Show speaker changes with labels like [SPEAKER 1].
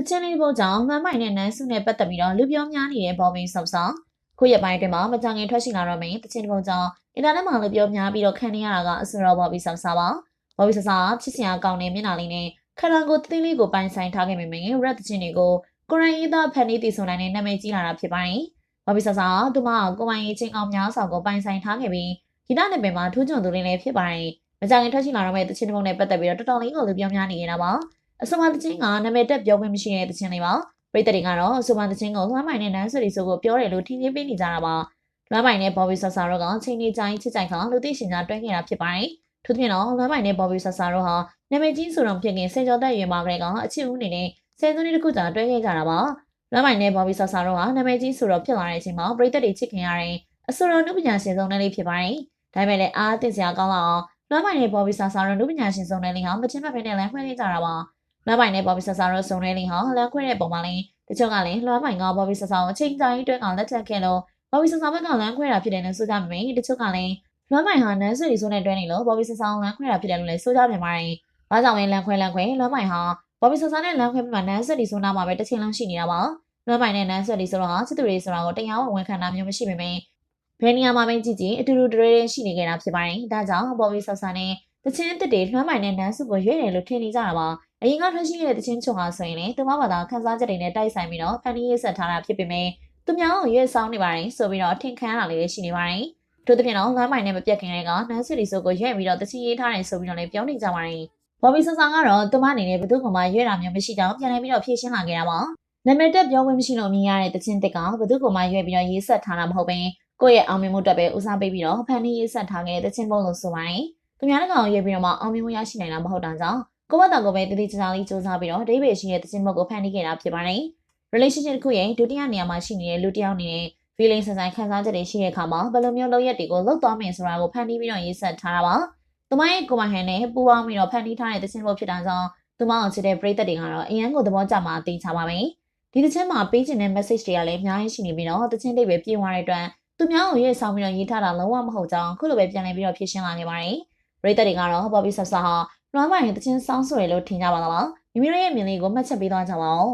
[SPEAKER 1] တချင်းလေးပုံကြောင့်မှန်မိုင်နဲ့နန်းစုနဲ့ပတ်သက်ပြီးတော့လူပြောများနေတဲ့ဘော်ဘင်းဆော့ဆော့ခုရက်ပိုင်းအတွင်းမှာမကြခင်ထွက်ရှိလာတော့မယ်တချင်းပုံကြောင့်အင်တာနက်မှာလူပြောများပြီးတော့ခံနေရတာကအဆူရောဘော်ဘင်းဆော့ဆော့ပါဘော်ဘင်းဆော့ဆော့ချစ်စရာကောင်းတဲ့မျက်နှာလေးနဲ့ခန္ဓာကိုယ်သေးလေးကိုပိုင်ဆိုင်ထားခဲ့မိမယ်ရက်တချင်းတွေကိုကိုရိုင်းရေးသားဖန်တီးတည်ဆုံနိုင်တဲ့နာမည်ကြီးလာတာဖြစ်ပါတယ်ဘော်ဘင်းဆော့ဆော့သူမကိုပိုင်ရေးချင်းအောင်များစွာကိုပိုင်ဆိုင်ထားခဲ့ပြီးဂီတနယ်ပင်မှာထူးချွန်သူလေးလည်းဖြစ်ပါတယ်မကြခင်ထွက်ရှိလာတော့မယ်တချင်းပုံနဲ့ပတ်သက်ပြီးတော့တော်တော်လေးကိုလူပြောများနေနေတာပါ အစမတချင်းကနာမည်တက်ပြောခွင့်မရှိတဲ့တချင်းလေးပါပရိသတ်တွေကတော့အစမတချင်းကိုလွှမ်းမိုင်နဲ့နန်းဆွေဆိုကိုပြောတယ်လို့ထင်ကြီးပေးနေကြတာပါလွှမ်းမိုင်နဲ့ဘော်ဘီဆာဆာတို့ကချိန်နေကြိုင်းချစ်ကြိုက်ခါလူသိရှင်ကြားတွဲခဲ့တာဖြစ်ပါတယ်ထို့သဖြင့်တော့လွှမ်းမိုင်နဲ့ဘော်ဘီဆာဆာတို့ဟာနာမည်ကြီးဆိုတော့ဖြစ်ခင်စေကျော်သက်ရွယ်မှာကလေးကအချစ်ဦးနေနဲ့ဆယ်စုနှစ်တခုကြာတွဲခဲ့ကြတာပါလွှမ်းမိုင်နဲ့ဘော်ဘီဆာဆာတို့ဟာနာမည်ကြီးဆိုတော့ဖြစ်လာတဲ့အချိန်မှာပရိသတ်တွေချစ်ခင်ရတဲ့အဆိုတော်နုပညာရှင်ဆုံးတဲ့လေးဖြစ်ပါတယ်ဒါပေမဲ့လည်းအားသိစရာကောင်းလောက်အောင်လွှမ်းမိုင်နဲ့ဘော်ဘီဆာဆာတို့နုပညာရှင်ဆုံးတဲ့လေးဟာမချင်းမဖဲနဲ့လည်းမှတ်ခဲ့ကြတာပါ လွှမ်းမိုင်နဲ့ဘော်ဘီဆာဆာတို့ဆုံးတဲ့လေးဟာလမ်းခွဲတဲ့ပုံမှာလည်းတချို့ကလည်းလွှမ်းမိုင်ကဘော်ဘီဆာဆာကိုအချိန်ကြာကြီးတွဲကလက်ထပ်ခဲ့လို့ဘော်ဘီဆာဆာဘက်ကလမ်းခွဲတာဖြစ်တယ်လို့ဆိုကြမယ်တချို့ကလည်းလွှမ်းမိုင်ဟာနန်းဆွေဆိုတဲ့တွဲနေလို့ဘော်ဘီဆာဆာကိုလမ်းခွဲတာဖြစ်တယ်လို့လည်းဆိုကြပြန်ပါတယ်။ဘာကြောင့်လဲလမ်းခွဲလမ်းခွဲလွှမ်းမိုင်ဟာဘော်ဘီဆာဆာနဲ့လမ်းခွဲပြမှာနန်းဆွေဒီဆိုနာမှာပဲတစ်ချိန်လုံးရှိနေတာပါ။လွှမ်းမိုင်နဲ့နန်းဆွေဒီဆိုတော့ချစ်သူတွေဆိုတာကိုတရားဝင်ဝန်ခံတာမျိုးမရှိပေမဲ့ဘယ်နေရာမှာပဲကြည့်ကြည့်အတူတူတရေရှိနေကြတာဖြစ်ပါတယ်။ဒါကြောင့်ဘော်ဘီဆာဆာနဲ့တချင်းတစ်တွေလွှမ်းမိုင်နဲ့နန်းစုကိုရွေးတယ်လို့ထင်နေကြတာပါ။ အရင်ကထွက်ရှိတဲ့တချင်းချုံဟာဆိုရင်လေသူမဘာသာခန်းစားချက်တွေနဲ့တိုက်ဆိုင်ပြီးတော့ဖန်တီးရေးဆက်ထားတာဖြစ်ပေမဲ့သူများကိုရွေးဆောင်နေပါတယ်ဆိုပြီးတော့ထင်ခံရတာလေးရှိနေပါတယ်။တို့သဖြင့်တော့လွှမ်းမိုင်နဲ့မပြတ်ခင်တွေကနန်းစုလီဆိုကိုရွေးပြီးတော့တချင်းရေးထားတယ်ဆိုပြီးတော့လည်းပြောနေကြပါတယ်။ဘော်ဘီဆာဆာကတော့သူမအနေနဲ့ဘယ်သူမှရွေးတာမျိုးမရှိကြောင်းပြန်လည်ပြီးတော့ဖြေရှင်းလာခဲ့တာပါ။နာမည်တက်ပြောခွင့်မရှိလို့မြင်ရတဲ့တချင်းတစ်ကဘယ်သူမှရွေးပြီးတော့ရေးဆက်ထားတာမဟုတ်ဘဲကိုယ့်ရဲ့အောင်မြင်မှုအတွက်ပဲဦးစားပေးပြီးတော့ဖန်တီးရေးဆက်ထားခဲ့တဲ့တချင်းပုံလို့ဆိုပါတယ်။သူများတစ်ကောင်ရွေးပြီးတော့မှအောင်မြင်မှုရရှိနိုင်တာမဟုတ်တာကြောင့် ကိုယ့်ဘက်တော်ကိုပဲတတိကျကျလေးစူးစမ်းပြီးတော့ဒိဗေရှိရဲ့တခြင်းဘုတ်ကိုဖန်တီးခဲ့တာဖြစ်ပါတယ်။ relationship တစ်ခုရဲ့ဒုတိယနေရာမှာရှိနေတဲ့လူတစ်ယောက်အနေနဲ့ feeling ဆန်ဆိုင်ခံစားချက်တွေရှိတဲ့အခါမှာဘယ်လိုမျိုးလုပ်ရက်တွေကိုလုပ်သွားမယ်ဆိုတာကိုဖန်တီးပြီးတော့ရေးဆက်ထားတာပါ။သူမရဲ့ကိုယ်ပိုင်ဟန်နဲ့ပူပေါင်းပြီးတော့ဖန်တီးထားတဲ့တခြင်းဘုတ်ဖြစ်တာကြောင့်သူမအောင်ချစ်တဲ့ပရိသတ်တွေကတော့အရန်ကိုသဘောကျမှသိချပါမယ်။ဒီတခြင်းမှာပေးချင်တဲ့ message တွေကလည်းအများကြီးရှိနေပြီးတော့တခြင်းတွေပဲပြေးသွားတဲ့အတွက်သူများကိုရေးဆောင်ပြီးတော့ရေးထားတာလုံးဝမဟုတ်ကြောင်းခုလိုပဲပြန်လည်ပြီးတော့ဖြေရှင်းလာခဲ့ပါတယ်။ပရိသတ်တွေကတော့ Bobby Sasa ဟာ လွှမ်းမိုင်တချင်းစောင်းဆိုရလို့ထင်ကြပါလားမိမိတို့ရဲ့မြင်လေးကိုမှတ်ချက်ပေးသွားကြပါဦး